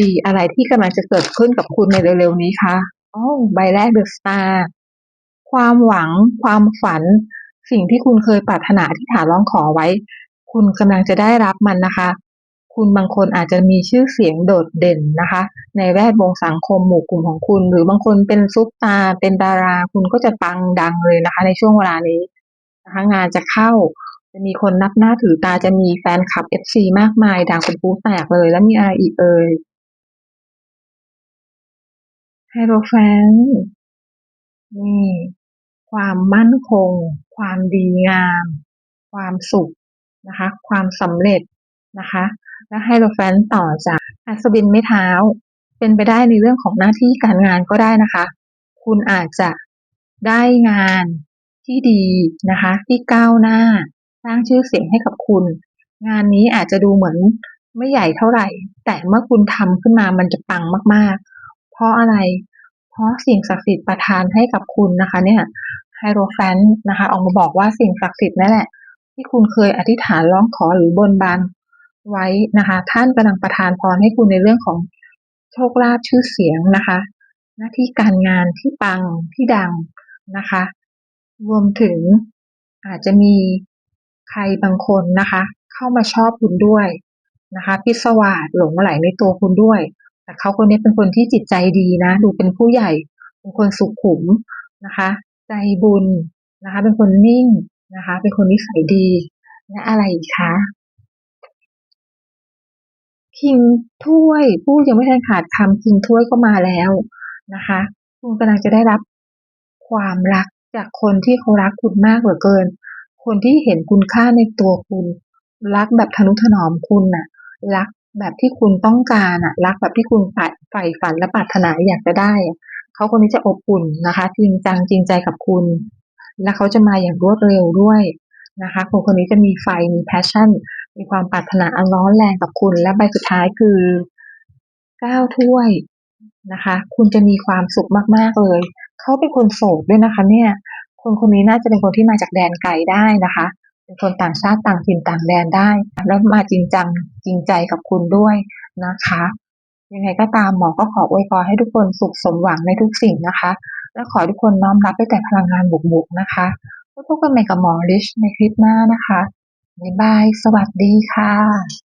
ดีๆ อะไรที่กำลังจะเกิดขึ้นกับคุณในเร็วๆนี้คะอ้อใบแรก The Star ความหวัง ความฝัน สิ่งที่คุณเคยปรารถนาอธิษฐาร้องขอไว้ คุณกำลังจะได้รับมันนะคะ คุณบางคนอาจจะมีชื่อเสียงโดดเด่นนะคะ ในแวดวงสังคมหมู่กลุ่มของคุณ หรือบางคนเป็นซุปตาร์เป็นดารา คุณก็จะปังดังเลยนะคะ ในช่วงเวลานี้นะคะ งานจะเข้า จะมีคนนับหน้าถือตาจะมีแฟนคลับ FC มากมายดังเป็นพลุแตกเลยแล้วมีอะไรอีกเอ่ย Hierophant นี่ความมั่นคง ความดีงาม ความสุขนะคะ ความสำเร็จนะคะ และ Hierophant ต่อจากอัศวินไม้เท้า เป็นไปได้ในเรื่องของหน้าที่การงานก็ได้นะคะ คุณอาจจะได้งานที่ดีนะคะ ที่ก้าวหน้า สร้างชื่อเสียงให้กับคุณ งานนี้อาจจะดูเหมือนไม่ใหญ่เท่าไหร่ แต่เมื่อคุณทำขึ้นมามันจะปังมากๆ เพราะอะไร เพราะสิ่งศักดิ์สิทธิ์ประทานให้กับคุณนะคะ เนี่ย Hierophant นะคะ ออกมาบอกว่าสิ่งศักดิ์สิทธิ์นั่นแหละ ที่คุณเคยอธิษฐานร้องขอหรือบนบานไว้นะคะ ท่านกำลังประทานพรให้คุณในเรื่องของโชคลาภชื่อเสียงนะคะ หน้าที่การงานที่ปังที่ดังนะคะ รวมถึงอาจจะมี ใครบางคนนะคะ เข้ามาชอบคุณด้วยนะคะ พิศวาสหลงใหลในตัวคุณด้วย แต่เขาคนนี้เป็นคนที่จิตใจดีนะ ดูเป็นผู้ใหญ่ เป็นคนสุขุมนะคะ ใจบุญนะคะ เป็นคนนิ่งนะคะ เป็นคนนิสัยดีและอะไรอีกคะ King ถ้วยพูดยังไม่ทันขาดคำ King ถ้วยก็มาแล้วนะคะ คุณกำลังจะได้รับความรักจากคนที่เขารักคุณมากเหลือเกิน คนที่เห็นคุณค่าในตัวคุณ รักแบบทะนุถนอมคุณน่ะ รักแบบที่คุณต้องการน่ะ รักแบบที่คุณใฝ่ใฝ่ฝันและปรารถนาอยากจะได้อะเขาคนนี้จะอบอุ่นนะคะ จริงจังจริงใจกับคุณ และเขาจะมาอย่างรวดเร็วด้วยนะคะ คนคนนี้จะมีไฟมี passion มีความปรารถนาอันร้อนแรงกับคุณ และใบสุดท้ายคือ9ถ้วยนะคะ คุณจะมีความสุขมาก ๆ เลย เขาเป็นคนโสดด้วยนะคะ เนี่ย คนคนนี้น่าจะเป็นคนที่มาจากแดนไกลได้นะคะ เป็นคนต่างชาติต่างถิ่นต่างแดนได้ แล้วมาจริงจังจริงใจกับคุณด้วยนะคะ ยังไงก็ตามหมอก็ขออวยพรให้ทุกคนสุขสมหวังในทุกสิ่งนะคะ และขอทุกคนน้อมรับด้แต่พลังงานบวกๆนะคะพบกันใหม่กับหมอลิชในคลิปหน้านะคะบ๊ายบาย สวัสดีค่ะ